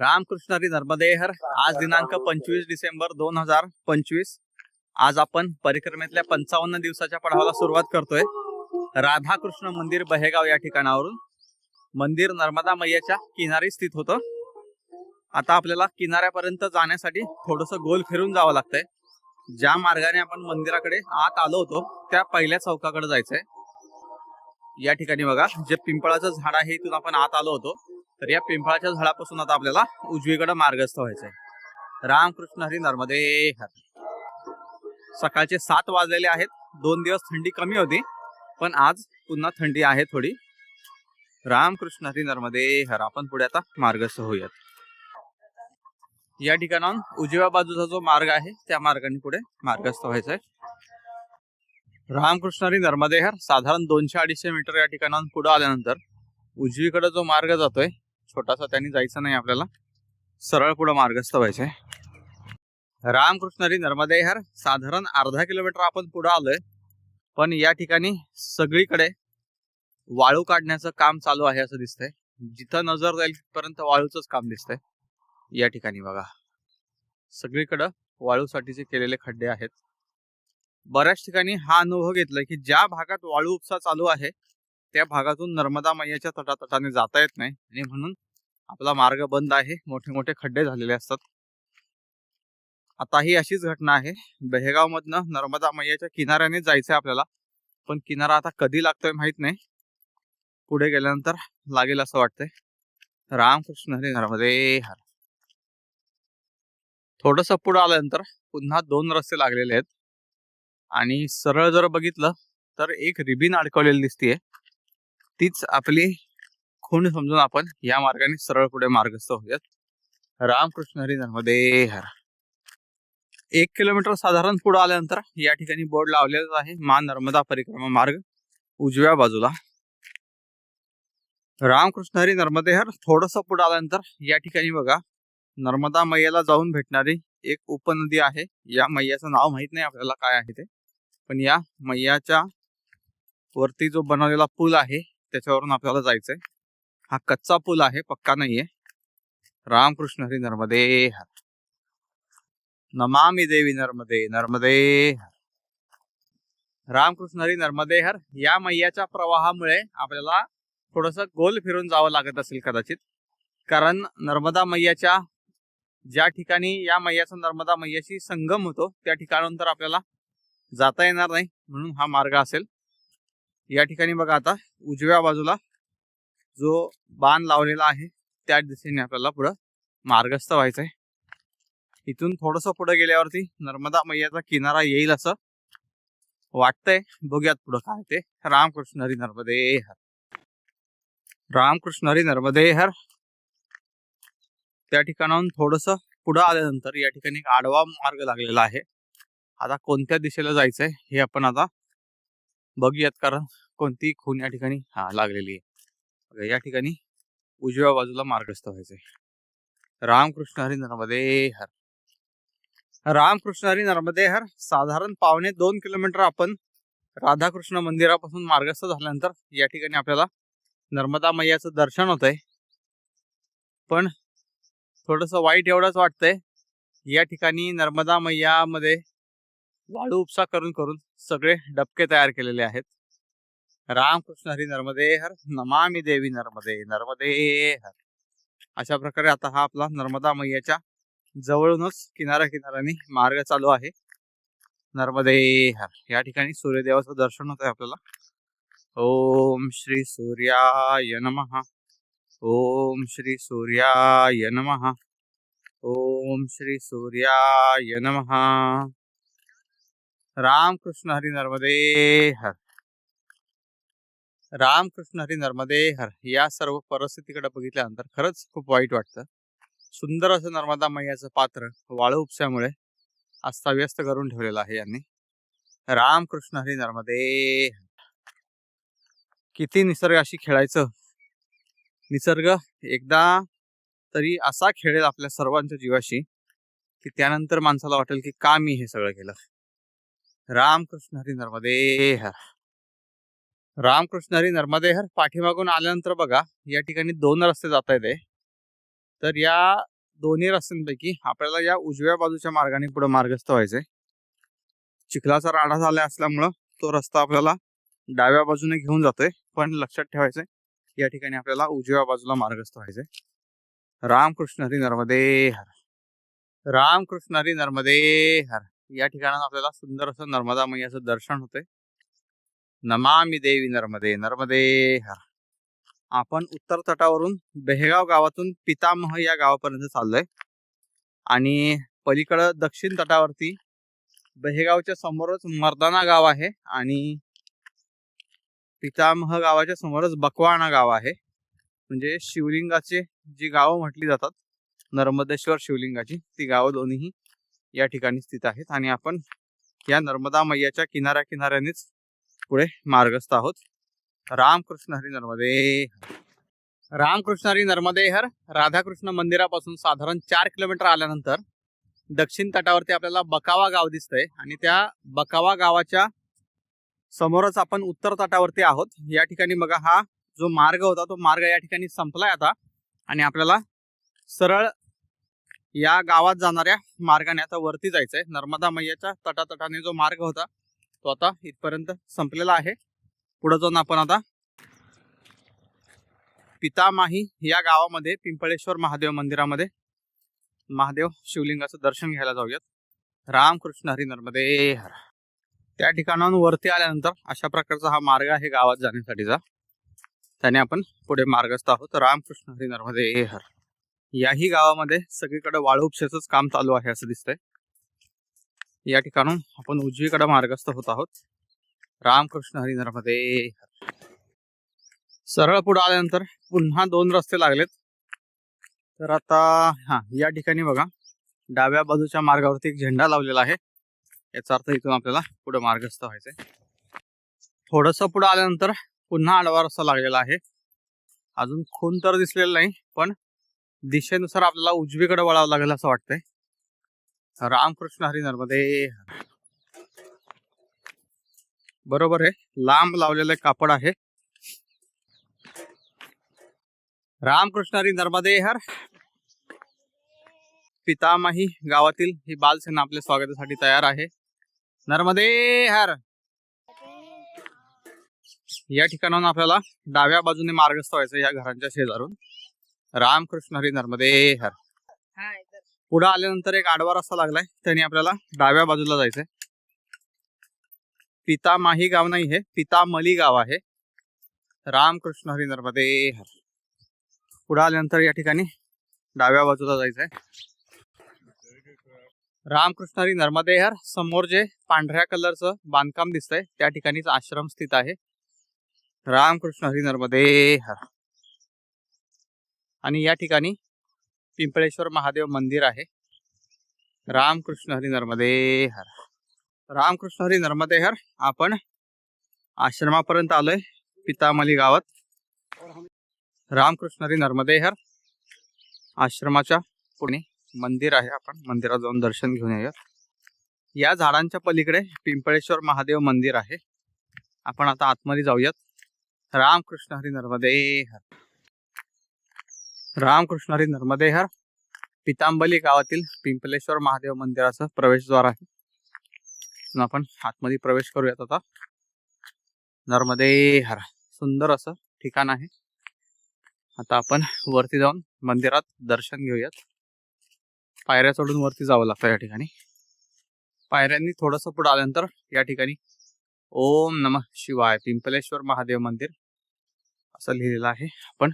रामकृष्णारी नर्मदेहर आज दिनांक पंचवीस डिसेंबर दोन हजार पंचवीस. आज आपण परिक्रमेतल्या पंचावन्न दिवसाच्या पडावाला सुरुवात करतोय. राधाकृष्ण मंदिर बहेगाव या ठिकाणावरून. मंदिर नर्मदा मैयाच्या किनारी स्थित होतं. आता आपल्याला किनाऱ्यापर्यंत जाण्यासाठी थोडस गोल फिरून जावं लागतंय. ज्या मार्गाने आपण मंदिराकडे आत आलो होतो त्या पहिल्या चौकाकडे जायचंय. या ठिकाणी बघा जे पिंपळाचं झाड आहे इथून आपण आत आलो होतो. तर या पिंपळाच्या झाडापासून आता आपल्याला उजवीकडे मार्गस्थ व्हायचंय. रामकृष्ण हरी. नर्मदे सकाळचे सात वाजलेले आहेत. दोन दिवस थंडी कमी होती पण आज पुन्हा थंडी आहे थोडी. रामकृष्ण हरी नर्मदे हर. आपण पुढे आता मार्गस्थ होऊयात. या ठिकाणाहून उजव्या बाजूचा जो मार्ग आहे त्या मार्गाने पुढे मार्गस्थ व्हायचंय. रामकृष्ण हरी. नर्मदेहर साधारण दोनशे अडीचशे मीटर या ठिकाणाहून पुढे आल्यानंतर उजवीकडे जो मार्ग जातोय छोटासा त्यांनी जायचं नाही आपल्याला. सरळ पुढे मार्गस्थ व्हायचंय. रामकृष्णरी नर्मदेहर साधारण अर्धा किलोमीटर आपण पुढे आलोय. पण या ठिकाणी सगळीकडे वाळू काढण्याचं काम चालू आहे असं दिसतंय. जिथं नजर जाईल तिथपर्यंत वाळूचंच काम दिसतंय. या ठिकाणी बघा. सगळीकडं वाळूसाठीचे केलेले खड्डे आहेत. बऱ्याच ठिकाणी हा अनुभव घेतलाय की ज्या भागात वाळू उपसा चालू आहे त्या भागातून नर्मदा मैयाच्या तटातटाने जाता येत नाही. आणि म्हणून आपला मार्ग बंद आहे. मोठे मोठे खड्डे झालेले असतात. आता ही अशीच घटना आहे. बेहेगाव मधनं नर्मदा मैयाच्या किनाऱ्याने जायचंय आपल्याला. पण किनारा आता कधी लागतोय माहीत नाही. पुढे गेल्यानंतर लागेल असं वाटतंय. रामकृष्ण हरी नर्मदे हर. थोडस पुढे आल्यानंतर पुन्हा दोन रस्ते लागलेले आहेत. आणि सरळ जर बघितलं तर एक रिबीन अडकवलेली दिसतीये. तीच आपली खूण समजून आपण या मार्गाने सरळ पुढे मार्गस्थ होऊयात. रामकृष्ण हरी नर्मदे हर एक किलोमीटर साधारण पुढे आल्यानंतर या ठिकाणी बोर्ड लावलेला आहे मा नर्मदा परिक्रमा मार्ग उजव्या बाजूला. रामकृष्ण हरी नर्मदे हर थोडस पुढे आल्यानंतर या ठिकाणी बघा नर्मदा मैयाला जाऊन भेटणारी एक उपनदी आहे. या मैयाचं नाव माहीत नाही आपल्याला काय आहे ते. पण या मैयाच्या वरती जो बनवलेला पूल आहे त्याच्यावरून आपल्याला जायचंय. हा कच्चा पूल आहे पक्का नाहीये. रामकृष्ण हरी नर्मदे हर. नमामि देवी नर्मदे नर्मदे हर. रामकृष्ण हरी नर्मदे हर या मैयाच्या प्रवाहामुळे आपल्याला थोडस गोल फिरून जावं लागत असेल कदाचित. कारण नर्मदा मैयाच्या ज्या ठिकाणी या मैयाचा नर्मदा मैयाशी संगम होतो त्या ठिकाणाहून तर आपल्याला जाता येणार नाही म्हणून हा मार्ग असेल. या ठिकाणी बघा आता उजव्या बाजूला जो बाण लावलेला आहे त्या दिशेने आपल्याला पुढं मार्गस्थ व्हायचंय इथून थोडस पुढे गेल्यावरती नर्मदा मैयाचा किनारा येईल असं वाटतंय. बघूयात पुढं काय ते. रामकृष्ण हरी नर्मदे हर. रामकृष्ण हरी नर्मदे हर. त्या ठिकाणाहून थोडस पुढं आल्यानंतर या ठिकाणी एक आडवा मार्ग लागलेला आहे. आता कोणत्या दिशेला जायचंय हे आपण आता बघूयात कारण कोणती खून या ठिकाणी हा लागलेली आहे. या ठिकाणी उजव्या बाजूला मार्गस्थ व्हायचंय रामकृष्ण हरी नर्मदे हर. रामकृष्ण हरी नर्मदे हर. साधारण पावणे दोन किलोमीटर आपण राधाकृष्ण मंदिरापासून मार्गस्थ झाल्यानंतर या ठिकाणी आपल्याला नर्मदा मैयाचं दर्शन होतंय. पण थोडस वाईट एवढंच वाटतंय या ठिकाणी नर्मदा मैयामध्ये वाळू उपसा करून करून सगळे डबके तयार केलेले आहेत. रामकृष्ण हरी नर्मदे हर नमामि देवी नर्मदे नर्मदे हर. अशा प्रकारे आता हा आपला नर्मदा मैयाच्या जवळूनच किनारा किनाऱ्याने मार्ग चालू आहे. नर्मदे हर. या ठिकाणी सूर्यदेवाचं दर्शन होत आहे आपल्याला. ओम श्री सूर्याय नम. ओम श्री सूर्याय नम. ओम श्री सूर्याय नम. रामकृष्ण हरी नर्मदे हर. रामकृष्ण हरी नर्मदे हर या सर्व परिस्थितीकडे बघितल्यानंतर खरंच खूप वाईट वाटतं. सुंदर असं नर्मदा मैयाचं पात्र वाळू उपस्यामुळे अस्ताव्यस्त करून ठेवलेलं आहे यांनी. रामकृष्ण हरी. नर्मदे किती निसर्गाशी खेळायचं? निसर्ग एकदा तरी असा खेळेल आपल्या सर्वांच्या जीवाशी की त्यानंतर माणसाला वाटेल की का मी हे सगळं केलं? रामकृष्ण हरी नर्मदे हर. रामकृष्ण हरी पाठीमागून आल्यानंतर बघा या ठिकाणी दोन रस्ते जात आहेत तर या दोन्ही रस्त्यांपैकी आपल्याला या उजव्या बाजूच्या मार्गाने पुढे मार्गस्थ व्हायचंय. चिखलाचा राडा झाला असल्यामुळं तो रस्ता आपल्याला डाव्या बाजूने घेऊन जातोय पण लक्षात ठेवायचंय या ठिकाणी आपल्याला उजव्या बाजूला मार्गस्थ व्हायचंय. रामकृष्ण हरी नर्मदे हर रामकृष्ण हरी नर्मदे हर या ठिकाणात आपल्याला सुंदर असं नर्मदा मैयाचं दर्शन होतंय. नमामि देवी नर्मदे नर्मदे हर. आपण उत्तर तटावरून बेहेगाव गावातून पितामह या गावापर्यंत चाललोय. आणि पलीकडं दक्षिण तटावरती बेहेगावच्या समोरच मर्दाना गाव आहे आणि पितामह गावाच्या समोरच बकवाणा गाव आहे. म्हणजे शिवलिंगाचे जी गावं म्हटली जातात नर्मदेश्वर शिवलिंगाची ती गावं दोन्हीही या ठिकाणी स्थित आहेत. आणि आपण या नर्मदा मैयाच्या किनाऱ्या किनाऱ्यानेच पुढे मार्गस्थ आहोत. रामकृष्ण हरी नर्मदे रामकृष्ण हरी नर्मदे हर राधाकृष्ण मंदिरापासून साधारण चार किलोमीटर आल्यानंतर दक्षिण तटावरती आपल्याला बकावा गाव दिसतंय आणि त्या बकावा गावाच्या समोरच आपण उत्तर तटावरती आहोत. या ठिकाणी बघा हा जो मार्ग होता तो मार्ग या ठिकाणी संपलाय आता आणि आपल्याला सरळ या गावात जाणाऱ्या मार्गाने आता वरती जायचंय. नर्मदा मैयाच्या तटातटाने जो मार्ग होता तो आता इथपर्यंत संपलेला आहे. पुढे जाऊन आपण आता पितामाही या गावामध्ये पिंपळेश्वर महादेव मंदिरामध्ये महादेव शिवलिंगाचं दर्शन घ्यायला जाऊयात. रामकृष्ण हरी नर्मदे हर त्या ठिकाणाहून वरती आल्यानंतर अशा प्रकारचा हा मार्ग आहे गावात जाण्यासाठीचा. त्याने आपण पुढे मार्गस्थ आहोत. रामकृष्ण हरी नर्मदे हर याही गावामध्ये सगळीकडे वाळू उपशाचंच काम चालू आहे असं दिसतंय. या ठिकाणून आपण उजवीकडे मार्गस्थ होत आहोत. रामकृष्ण हरी सरळ पुढे आल्यानंतर पुन्हा दोन रस्ते लागलेत. तर आता हा या ठिकाणी बघा. डाव्या बाजूच्या मार्गावरती एक झेंडा लावलेला आहे. याचा अर्थ इथून आपल्याला पुढे मार्गस्थ व्हायचंय. थोडस पुढे आल्यानंतर पुन्हा आडवा रस्ता लागलेला आहे. अजून खून तर दिसलेला नाही पण दिशेनुसार आपल्याला उजवीकडे वळावं लागेल असं वाटतंय. रामकृष्ण हरी नर्मदे हर. बरोबर आहे. लांब लावलेलं कापड आहे. रामकृष्ण हरी नर्मदे हर पितामाही गावातील ही बालसेना आपल्या स्वागतासाठी तयार आहे. नर्मदे हर. या ठिकाणाहून आपल्याला डाव्या बाजूने मार्गस्थ व्हायचं या घरांच्या शेजारून. रामकृष्ण हरी नर्मदे हर. पुढे आल्यानंतर एक आडवा रस्ता लागलाय. त्याने आपल्याला डाव्या बाजूला जायचंय. पितामाही गाव नाही हे पितामली गाव आहे. रामकृष्ण हरी नर्मदे हर. पुढे आल्यानंतर या ठिकाणी डाव्या बाजूला जायचंय. रामकृष्ण हरी नर्मदे हर समोर जे पांढऱ्या कलरचं बांधकाम दिसतंय त्या ठिकाणीच आश्रम स्थित आहे. रामकृष्ण हरी नर्मदे हर. आणि या ठिकाणी पिंपळेश्वर महादेव मंदिर आहे. रामकृष्ण हरी नर्मदे हर. रामकृष्ण हरी नर्मदे हर आपण आश्रमापर्यंत आलोय पितामली गावात. रामकृष्ण हरी नर्मदे हर आश्रमाच्या पुणे मंदिर आहे. आपण मंदिरात जाऊन दर्शन घेऊन येऊयात. या झाडांच्या पलीकडे पिंपळेश्वर महादेव मंदिर आहे. आपण आता आतमध्ये जाऊयात. रामकृष्ण हरी नर्मदे हर. रामकृष्णारी नर्मदेहर नर्मदे हर. पितांबली गावातील पिंपलेश्वर महादेव मंदिराचं प्रवेशद्वार आहे. आपण आतमध्ये प्रवेश करूयात आता. नर्मदे हर. सुंदर असं ठिकाण आहे. आता आपण वरती जाऊन मंदिरात दर्शन घेऊयात. पायऱ्या चढून वरती जावं लागतं या ठिकाणी. पायऱ्यांनी थोडंसं पुढे आल्यानंतर या ठिकाणी ओम नम शिवाय पिंपलेश्वर महादेव मंदिर असं लिहिलेलं आहे. आपण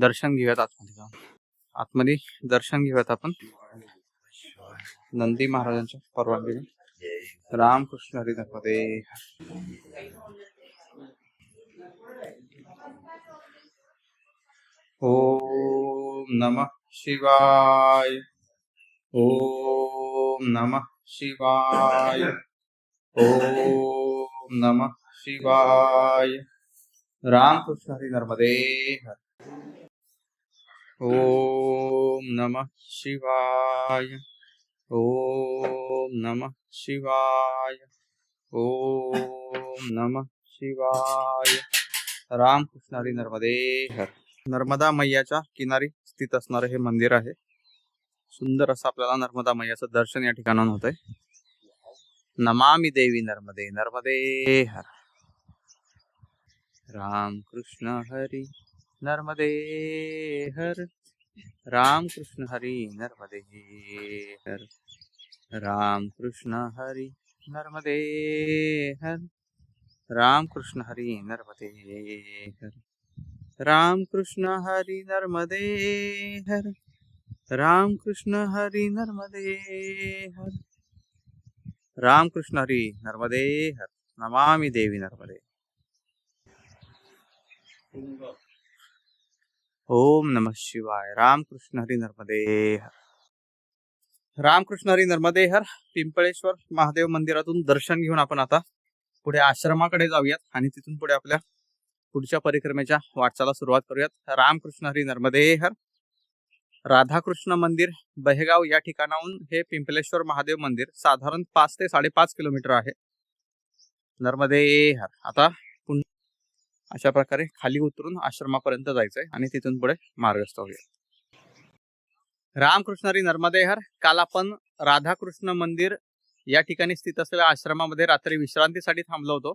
दर्शन घेऊयात आतमध्ये आतमध्ये दर्शन घेऊयात आपण. नंदी महाराजांच्या परवानगीने. रामकृष्ण हरिनमध्ये ओम नमः शिवाय. ओम नमः शिवाय. ओम नमः शिवाय. रामकृष्ण हरी नर्मदे हर ओम नमः शिवाय। ओम नमः शिवाय। ओम नमः शिवाय। रामकृष्ण हरी नर्मदे हर। नर्मदा मैयाच्या किनारी स्थित असणारं हे मंदिर आहे. सुंदर असं आपल्याला नर्मदा मैयाचं दर्शन या ठिकाणाहून आहे नमामि देवी नर्मदे नर्मदे हर। राम कृष्ण हरी नर्मदे हर। राम कृष्ण हरी नर्मदे हर। राम कृष्ण हरी नर्मदे हर। राम कृष्ण हरी नर्मदे हर। राम कृष्ण हरी नर्मदे हर। राम कृष्ण हरी नर्मदे हर। राम कृष्ण हरी नर्मदे हर। नमामि देवी नर्मदे। ओम नम शिवाय। रामकृष्ण हरी नर्मदे हर हरी नर्मदे हर पिंपळेश्वर महादेव मंदिरातून दर्शन घेऊन आपण आता पुढे आश्रमाकडे जाऊयात आणि तिथून पुढे आपल्या पुढच्या परिक्रमेच्या वाटचाला सुरुवात करूयात. रामकृष्ण हरी नर्मदे हर राधाकृष्ण मंदिर बहेगाव या ठिकाणाहून हे पिंपलेश्वर महादेव मंदिर साधारण पाच ते साडेपाच किलोमीटर आहे. नर्मदे हर आता अशा प्रकारे खाली उतरून आश्रमापर्यंत जायचंय आणि तिथून पुढे मार्गस्थ होऊया. रामकृष्णारी नर्मदेहर काल आपण राधाकृष्ण मंदिर या ठिकाणी स्थित असलेल्या आश्रमामध्ये रात्री विश्रांतीसाठी थांबलो होतो.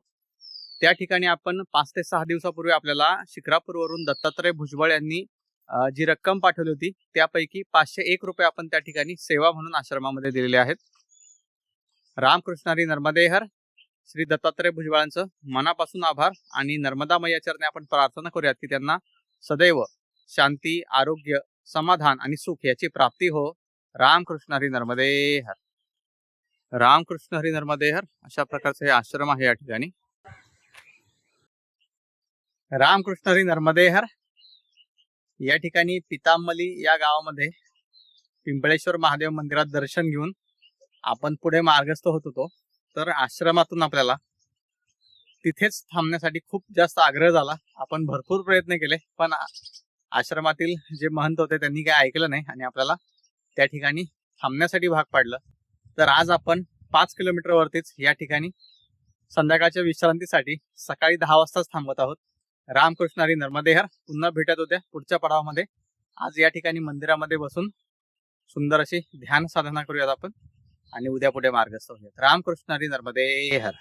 त्या ठिकाणी आपण पाच ते सहा दिवसापूर्वी आपल्याला शिखरापूरवरून दत्तात्रय भुजबळ यांनी जी रक्कम पाठवली होती त्यापैकी पाचशे एक रुपये आपण त्या ठिकाणी सेवा म्हणून आश्रमामध्ये दिलेले आहेत. रामकृष्णारी नर्मदेहर श्री दत्तात्रय भुजबळांचं मनापासून आभार आणि नर्मदा मैया आपण प्रार्थना करूयात की त्यांना सदैव शांती आरोग्य समाधान आणि सुख याची प्राप्ती हो. रामकृष्ण हरी नर्मदे हर. रामकृष्ण हरी नर्मदे हर. अशा प्रकारचे हे आश्रम आहे या ठिकाणी. रामकृष्ण हरी नर्मदे हर. या ठिकाणी पितांबली या गावामध्ये पिंपळेश्वर महादेव मंदिरात दर्शन घेऊन आपण पुढे मार्गस्थ होत होतो. तर आश्रमातून आपल्याला तिथेच थांबण्यासाठी खूप जास्त आग्रह झाला. आपण भरपूर प्रयत्न केले पण आश्रमातील जे महंत होते त्यांनी काही ऐकलं नाही आणि आपल्याला त्या ठिकाणी थांबण्यासाठी भाग पाडलं. तर आज आपण पाच किलोमीटर वरतीच या ठिकाणी संध्याकाळच्या विश्रांतीसाठी सकाळी दहा वाजताच थांबत आहोत. रामकृष्ण हरी नर्मदेहर पुन्हा भेटत होत्या पुढच्या पडावामध्ये. आज या ठिकाणी मंदिरामध्ये बसून सुंदर अशी ध्यान साधना करूयात आपण. आणि उद्या पुढे मार्गस्थ होऊयात रामकृष्ण हरी नर्मदे हर.